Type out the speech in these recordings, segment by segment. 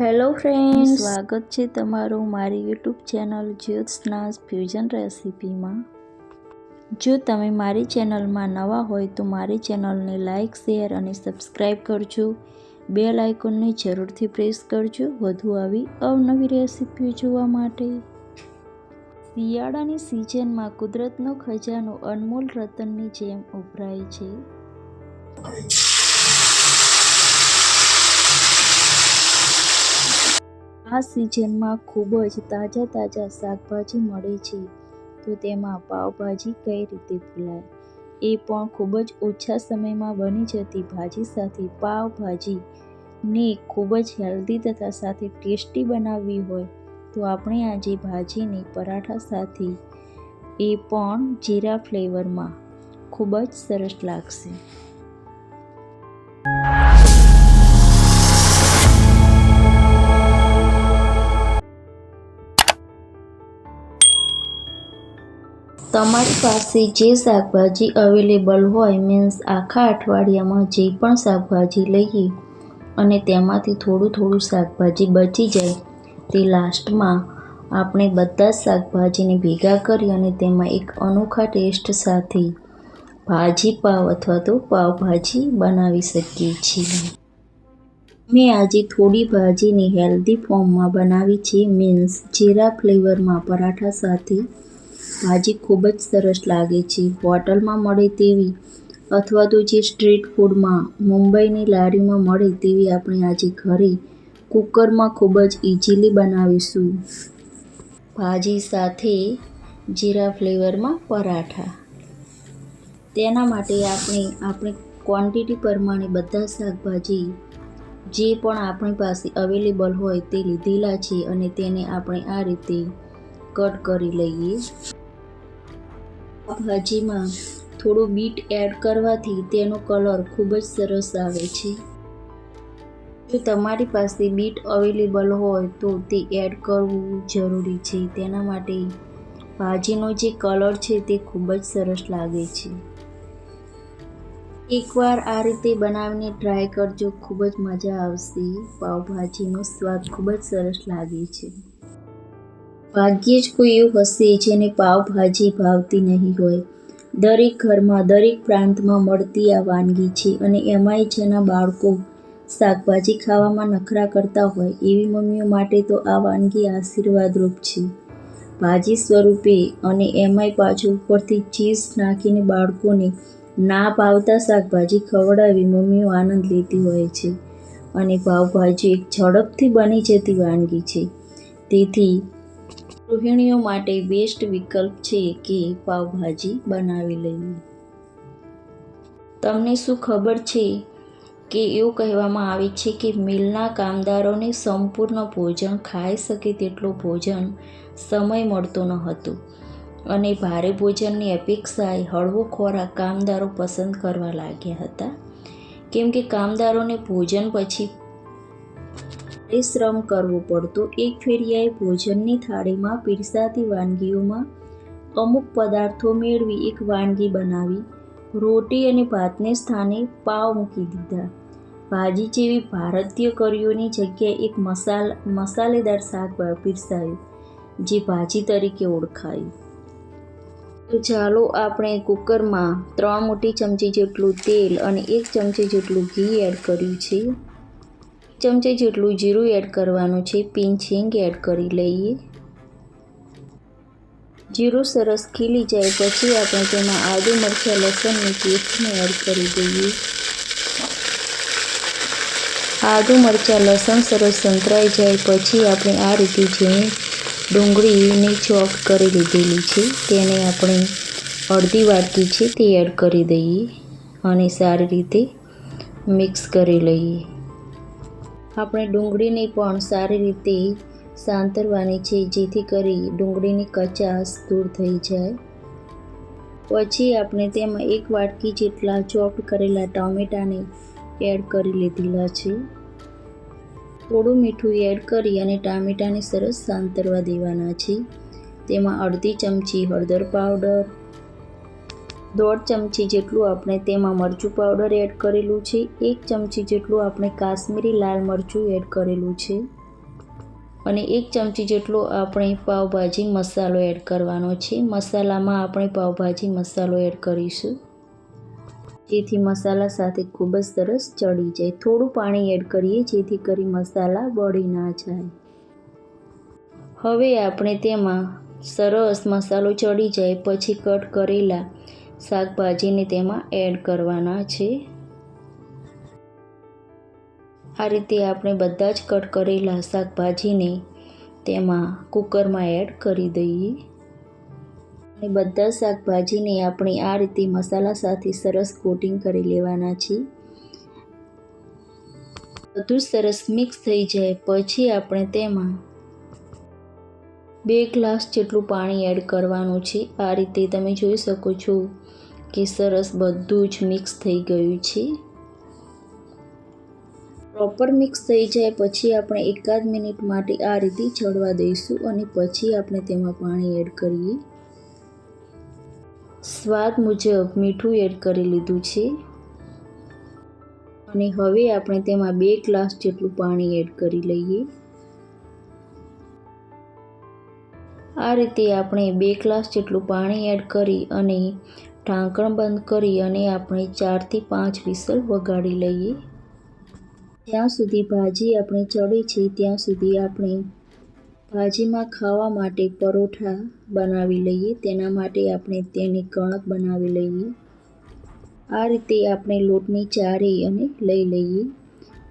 Hello friend સ્વાગત છે તમારું મારી યુટ્યુબ ચેનલ જ્યોત્સનાસ ફ્યુઝન રેસિપીમાં જો તમે મારી ચેનલમાં નવા હોય તો મારી ચેનલને લાઇક શેર અને સબસ્ક્રાઈબ કરજો. બે લાઇકોનને જરૂરથી પ્રેસ કરજો વધુ આવી અવનવી રેસીપીઓ જોવા માટે. શિયાળાની સિઝનમાં કુદરતનો ખજાનો અનમોલ રતનની જેમ ઉભરાય છે. આ સિઝનમાં ખૂબ જ તાજા તાજા શાકભાજી મળે છે. તો તેમાં પાવભાજી કઈ રીતે ભૂલાય? એ પણ ખૂબ જ ઓછા સમયમાં બની જતી ભાજી સાથે પાવભાજી ને ખૂબ જ હેલ્ધી તથા સાથે ટેસ્ટી બનાવવી હોય તો આપણે આજે ભાજીને પરાઠા સાથે એ પણ જીરા ફ્લેવરમાં. ખૂબ જ સરસ લાગશે. તમારી પાસે જે શાકભાજી અવેલેબલ હોય મીન્સ આખા અઠવાડિયામાં જે પણ શાકભાજી લઈએ અને તેમાંથી થોડું થોડું શાકભાજી બચી જાય, તે લાસ્ટમાં આપણે બધા જ શાકભાજીને ભેગા કરી અને તેમાં એક અનોખા ટેસ્ટ સાથે ભાજી પાવ અથવા તો પાવભાજી બનાવી શકીએ છીએ. મેં આજે થોડી ભાજીને હેલ્ધી ફોર્મમાં બનાવી છે મીન્સ જીરા ફ્લેવરમાં પરાઠા સાથે ભાજી ખૂબ જ સરસ લાગે છે. હોટલમાં મળે તેવી અથવા તો જે સ્ટ્રીટ ફૂડમાં મુંબઈની લારીમાં મળે તેવી આપણે આજે ઘરે કુકરમાં ખૂબ જ ઇઝીલી બનાવીશું. ભાજી સાથે જીરા ફ્લેવરમાં પરાઠા. તેના માટે આપણે, આપણી ક્વોન્ટિટી પ્રમાણે બધા શાકભાજી જે પણ આપણી પાસે અવેલેબલ હોય તે લીધેલા છે અને તેને આપણે આ રીતે કટ કરી લઈએ. ભાજીમાં થોડું બીટ એડ કરવાથી તેનો કલર ખૂબ જ સરસ આવે છે. જો તમારી પાસે બીટ અવેલેબલ હોય તો તે એડ કરવું જરૂરી છે. તેના માટે ભાજીનો જે કલર છે તે ખૂબ જ સરસ લાગે છે. એકવાર આ રીતે બનાવીને ટ્રાય કરજો. ખૂબ જ મજા આવશે. પાવભાજીનો સ્વાદ ખૂબ જ સરસ લાગે છે. ભાગ્યે જ કોઈ એવું હશે જેને પાવભાજી ભાવતી નહીં હોય. દરેક ઘરમાં, દરેક પ્રાંતમાં મળતી આ વાનગી છે અને એમાંય જેના બાળકો શાકભાજી ખાવામાં નખરા કરતા હોય એવી મમ્મીઓ માટે તો આ વાનગી આશીર્વાદરૂપ છે. ભાજી સ્વરૂપે અને એમાંય પાછું ઉપરથી ચીઝ નાખીને બાળકોને ના ભાવતા શાકભાજી ખવડાવી મમ્મીઓ આનંદ લેતી હોય છે. અને પાવભાજી એક ઝડપથી બની જતી વાનગી છે. તેથી ગૃહિણીઓ માટે બેસ્ટ વિકલ્પ છે કે પાવભાજી બનાવી લઈએ તમને શું ખબર છે કે એવું કહેવામાં આવે છે કે મિલના કામદારોને સંપૂર્ણ ભોજન ખાઈ શકે તેટલું ભોજન સમય મળતો ન હતો અને ભારે ભોજનની અપેક્ષાએ હળવો ખોરાક કામદારો પસંદ કરવા લાગ્યા હતા. કેમ કે કામદારોને ભોજન પછી પરિશ્રમ કરવો પડતો. એક ફેરિયાએ ભોજનની થાળીમાં પીરસાતી વાનગીઓમાં અમુક પદાર્થો મેળવી, એક વાનગી બનાવી, રોટી અને ભાતને સ્થાને પાવ મૂકી દીધા. ભાજી જેવી ભારતીય કરીઓની જગ્યાએ એક મસાલ, મસાલેદાર શાક પીરસાયું, જે ભાજી તરીકે ઓળખાયું. તો ચાલો આપણે કુકરમાં ત્રણ મોટી ચમચી જેટલું તેલ અને એક ચમચી જેટલું ઘી એડ કર્યું છે. ચમચી જેટલું જીરું એડ કરવાનું છે, પિંચ હિંગ એડ કરી લઈએ. જીરું સરસ ખીલી જાય પછી આપણે તેમાં આદુ મરચાં લસણની પેસ્ટને એડ કરી દઈએ. આદુ મરચાં, લસણ સરસ સંતરાઈ જાય પછી આપણે આ રીતે ઝીણી ડુંગળીને ચોપ કરી લીધેલી છે, તેને આપણે અડધી વાટકી છે તે એડ કરી દઈએ અને સારી રીતે મિક્સ કરી લઈએ. આપણે ડુંગળીને પણ સારી રીતે સાંતરવાની છે, જેથી કરી ડુંગળીની કચાશ દૂર થઈ જાય. પછી આપણે તેમાં એક વાટકી જેટલા ચોપ કરેલા ટામેટાને એડ કરી લીધેલા છે. થોડું મીઠું એડ કરી અને ટામેટાને સરસ સાંતરવા દેવાના છે. તેમાં અડધી ચમચી હળદર પાવડર દોઢ ચમચી જેટલું આપણે તેમાં મરચું પાવડર એડ કરેલું છે. એક ચમચી જેટલું આપણે કાશ્મીરી લાલ મરચું એડ કરેલું છે. અને એક ચમચી જેટલો આપણે પાવભાજી મસાલો એડ કરવાનો છે. મસાલામાં આપણે પાવભાજી મસાલો એડ કરીશું. જેથી મસાલા સાથે ખૂબ જ સરસ ચડી જાય. થોડું પાણી એડ કરીએ જેથી કરી મસાલા બળી ના જાય. હવે આપણે તેમાં સરસ મસાલો ચડી જાય. પછી કટ કરેલા શાકભાજીને તેમાં એડ કરવાના છે. આ રીતે આપણે બધા જ કટ કરેલા શાકભાજીને તેમાં કુકરમાં એડ કરી દઈએ. અને બધા શાકભાજીને આપણે આ રીતે મસાલા સાથે સરસ કોટિંગ કરી લેવાના છે બધું સરસ મિક્સ થઈ જાય પછી આપણે તેમાં બે ગ્લાસ જેટલું પાણી એડ કરવાનું છે. આ રીતે તમે જોઈ શકો છો કે સરસ બધું જ મિક્સ થઈ ગયું છે. પ્રોપર મિક્સ થઈ જાય પછી આપણે એકાદ મિનિટ માટે આ રીતે ચડવા દઈશું અને પછી આપણે તેમાં પાણી એડ કરીએ. સ્વાદ મુજબ મીઠું એડ કરી લીધું છે. અને હવે આપણે તેમાં બે ગ્લાસ જેટલું પાણી એડ કરી લઈએ. આ રીતે આપણે બે ગ્લાસ જેટલું પાણી એડ કરી અને ઢાંકણ બંધ કરી અને આપણે ચારથી પાંચ વિસલ વગાડી લઈએ. જ્યાં સુધી ભાજી આપણે ચડે છે, ત્યાં સુધી આપણે ભાજીમાં ખાવા માટે પરોઠા બનાવી લઈએ. તેના માટે આપણે તેની કણક બનાવી લઈએ. આ રીતે આપણે લોટની ચારી અને લઈ લઈએ.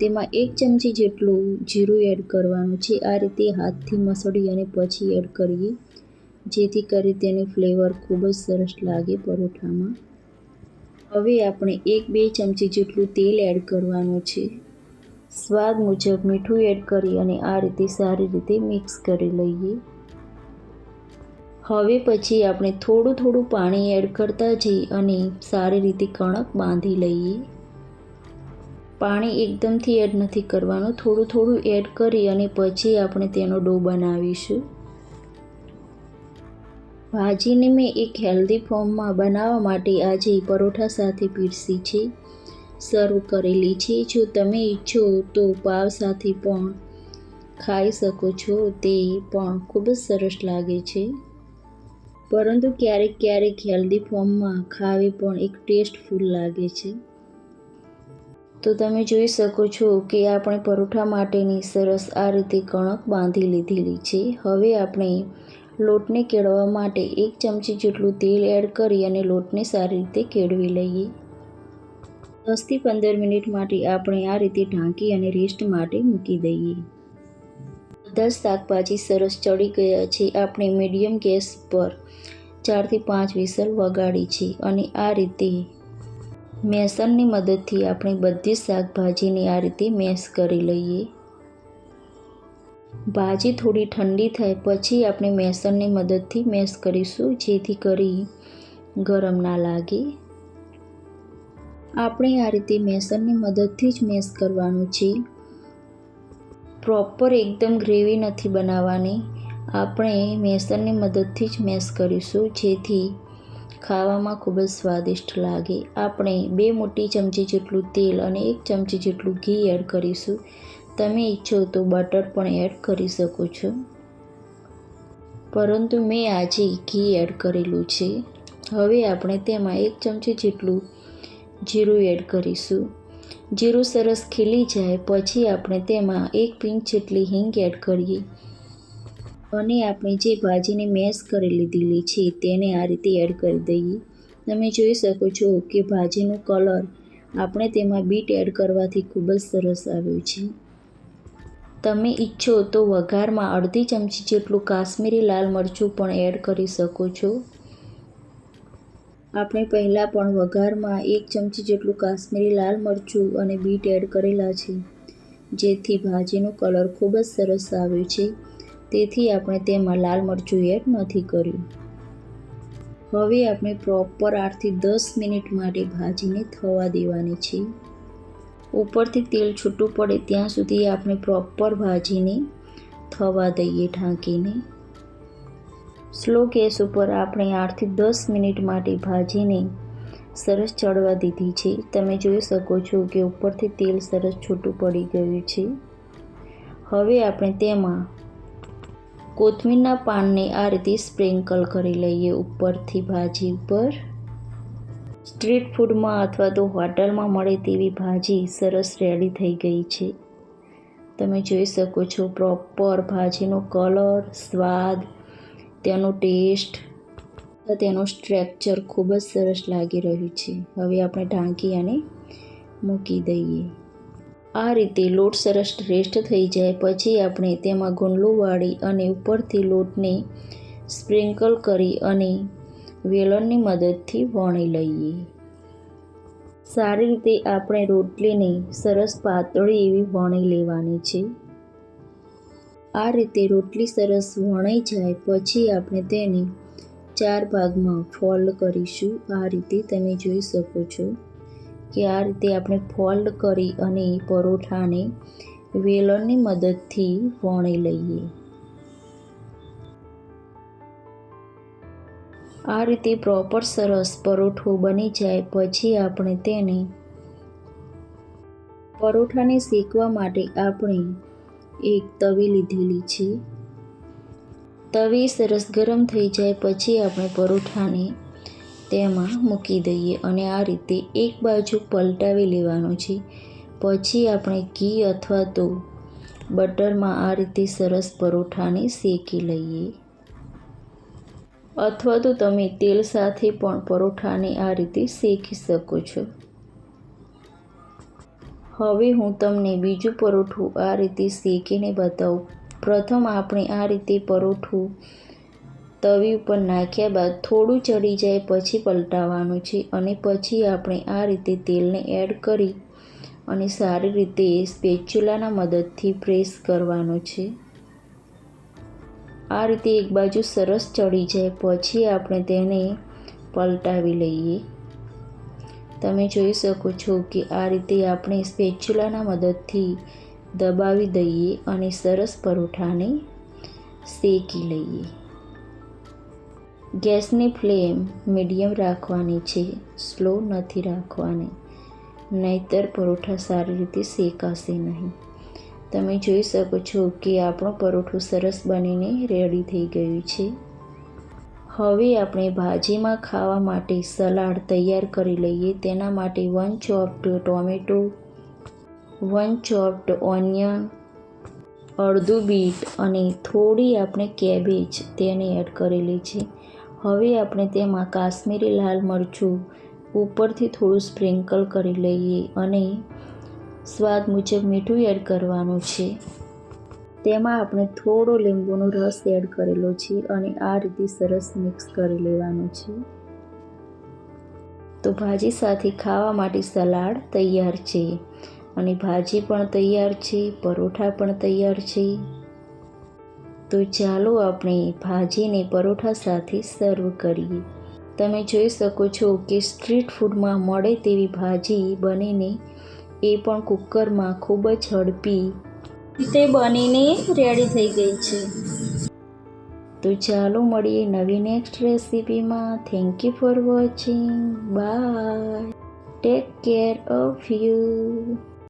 તેમાં એક ચમચી જેટલું જીરું એડ કરવાનું છે. આ રીતે હાથથી મસળી અને પછી એડ કરીએ. જેથી કરી તેની ફ્લેવર ખૂબ જ સરસ લાગે પરોઠામાં. હવે આપણે એક બે ચમચી જેટલું તેલ એડ કરવાનું છે. સ્વાદ મુજબ મીઠું એડ કરી અને આ રીતે સારી રીતે મિક્સ કરી લઈએ. હવે પછી આપણે થોડું થોડું પાણી એડ કરતા જઈ અને સારી રીતે કણક બાંધી લઈએ. પાણી એકદમથી એડ નથી કરવાનું. થોડું થોડું એડ કરી અને પછી આપણે તેનો ડો બનાવીશું. ભાજીને મેં એક હેલ્ધી ફોર્મમાં બનાવવા માટે આજે પરોઠા સાથે પીરસી છે. સર્વ કરેલી છે. જો તમે ઈચ્છો તો પાવ સાથે પણ ખાઈ શકો છો. તે પણ ખૂબ જ સરસ લાગે છે. પરંતુ ક્યારેક ક્યારેક હેલ્ધી ફોર્મમાં ખાવી પણ એક ટેસ્ટફુલ લાગે છે. તો તમે જોઈ શકો છો કે આપણે પરોઠા માટેની સરસ આ રીતે કણક બાંધી લીધેલી છે. હવે આપણે લોટને કેળવવા માટે એક ચમચી જેટલું તેલ એડ કરી અને લોટને સારી રીતે કેળવી લઈએ. દસથી પંદર મિનિટ માટે આપણે આ રીતે ઢાંકી અને રેસ્ટ માટે મૂકી દઈએ. બધા જ શાકભાજી સરસ ચડી ગયા છે. આપણે મીડિયમ ગેસ પર ચારથી પાંચ વિસલ વગાડી છે અને આ રીતે મેસનની મદદથી આપણે બધી શાકભાજીને આ રીતે મેશ કરી લઈએ. ભાજી થોડી ઠંડી થાય પછી આપણે મેસનની મદદથી મેસ કરીશું, જેથી કરી ગરમ ના લાગે. આપણે આ રીતે મેસનની મદદથી જ મેસ કરવાનું છે. પ્રોપર એકદમ ગ્રેવી નથી બનાવવાની. આપણે મેસનની મદદથી જ મેસ કરીશું, જેથી ખાવામાં ખૂબ જ સ્વાદિષ્ટ લાગે. આપણે બે મોટી ચમચી જેટલું તેલ અને એક ચમચી જેટલું ઘી એડ કરીશું તમે ઈચ્છો તો બટર પણ એડ કરી શકો છો. પરંતુ મેં આજે ઘી એડ કરેલું છે. હવે આપણે તેમાં એક ચમચી જેટલું જીરું એડ કરીશું. જીરું સરસ ખીલી જાય પછી આપણે તેમાં એક પિંચ જેટલી હિંગ એડ કરીએ. અને આપણે જે ભાજીને મેશ કરી લીધેલી છે તેને આ રીતે એડ કરી દઈએ. તમે જોઈ શકો છો કે ભાજીનો કલર આપણે તેમાં બીટ એડ કરવાથી ખૂબ જ સરસ આવ્યો છે. તમે ઈચ્છો તો વઘારમાં અડધી ચમચી જેટલું કાશ્મીરી લાલ મરચું પણ એડ કરી શકો છો. આપણે પહેલાં પણ વઘારમાં એક ચમચી જેટલું કાશ્મીરી લાલ મરચું અને બીટ એડ કરેલા છે, જેથી ભાજીનો કલર ખૂબ જ સરસ આવ્યો છે. તેથી આપણે તેમાં લાલ મરચું એડ નથી કર્યું. હવે આપણે પ્રોપર આઠથી દસ મિનિટ માટે ભાજીને થવા દેવાની છે. ઉપરથી તેલ છૂટું પડે ત્યાં સુધી આપણે પ્રોપર ભાજીને થવા દઈએ ઢાંકીને. સ્લો ગેસ ઉપર આપણે આઠથી દસ મિનિટ માટે ભાજીને સરસ ચડવા દીધી છે. તમે જોઈ શકો છો કે ઉપરથી તેલ સરસ છૂટું પડી ગયું છે. હવે આપણે તેમાં કોથમીરના પાનને આ રીતે સ્પ્રિંકલ કરી લઈએ ઉપરથી ભાજી ઉપર. સ્ટ્રીટ ફૂડમાં અથવા તો હોટલમાં મળે તેવી ભાજી સરસ રેડી થઈ ગઈ છે. તમે જોઈ શકો છો પ્રોપર ભાજીનો કલર, સ્વાદ, તેનો ટેસ્ટ તેનું સ્ટ્રેક્ચર ખૂબ જ સરસ લાગી રહ્યું છે. હવે આપણે ઢાંકી અને મૂકી દઈએ. આ રીતે લોટ સરસ રેસ્ટ થઈ જાય, પછી આપણે તેમાં ગુંડલું વાળી અને ઉપરથી લોટને સ્પ્રિંકલ કરી અને વેલણની મદદથી વણી લઈએ. સારી રીતે આપણે રોટલીને સરસ પાતળી એવી વણી લેવાની છે. આ રીતે રોટલી સરસ વણાઈ જાય પછી આપણે તેને ચાર ભાગમાં ફોલ્ડ કરીશું. આ રીતે તમે જોઈ શકો છો કે આ રીતે આપણે ફોલ્ડ કરી અને પરોઠાને વેલણની મદદથી વણી લઈએ. આ રીતે પ્રોપર સરસ પરોઠો બની જાય પછી આપણે તેને પરોઠાને શેકવા માટે આપણે એક તવી લીધેલી છે. તવી સરસ ગરમ થઈ જાય પછી આપણે પરોઠાને તેમાં મૂકી દઈએ અને આ રીતે એક બાજુ પલટાવી લેવાનું છે. પછી આપણે ઘી અથવા તો બટરમાં આ રીતે સરસ પરોઠાને શેકી લઈએ. અથવા તો તમે તેલ સાથે પણ પરોઠાને આ રીતે શેકી શકો છો. હવે હું તમને બીજું પરોઠું આ રીતે શેકીને બતાવું. પ્રથમ આપણે આ રીતે પરોઠું તવી ઉપર નાખ્યા બાદ થોડું ચડી જાય પછી પલટાવવાનું છે અને પછી આપણે આ રીતે તેલને એડ કરી અને સારી રીતે સ્પેચ્યુલાના મદદથી પ્રેસ કરવાનું છે. આ રીતે એક બાજુ સરસ ચડી જાય, પછી આપણે તેને પલટાવી લઈએ. તમે જોઈ શકો છો કે આ રીતે આપણે સ્પેચ્યુલાના મદદથી દબાવી દઈએ અને સરસ પરોઠાને શેકી લઈએ. ગેસની ફ્લેમ મીડિયમ રાખવાની છે, સ્લો નથી રાખવાની. નહીતર પરોઠા સારી રીતે શેકાશે નહીં. તમે જોઈ શકો છો કે આપણું પરોઠું સરસ બનીને રેડી થઈ ગયું છે. હવે આપણે ભાજીમાં ખાવા માટે સલાડ તૈયાર કરી લઈએ. તેના માટે one chopped tomato one chopped onion અડધું બીટ અને થોડી આપણે કેબેજ તેને એડ કરેલી છે. હવે આપણે તેમાં કાશ્મીરી લાલ મરચું ઉપરથી થોડું સ્પ્રિંકલ કરી લઈએ અને સ્વાદ મુજબ મીઠું એડ કરવાનું છે. તેમાં આપણે થોડો લીંબુનો રસ એડ કરેલો છે અને આ રીતે સરસ મિક્સ કરી લેવાનું છે. તો ભાજી સાથે ખાવા માટે સલાડ તૈયાર છે અને ભાજી પણ તૈયાર છે, પરોઠા પણ તૈયાર છે. તો ચાલો આપણે ભાજીને પરોઠા સાથે સર્વ કરીએ. તમે જોઈ શકો છો કે સ્ટ્રીટ ફૂડમાં મળે તેવી ભાજી બનીને એ પણ કુકરમાં ખૂબ જ ઝડપી તે બનીને રેડી થઈ ગઈ છે. તો ચાલો મળીએ નવી next રેસીપીમાં thank you for watching bye take care of you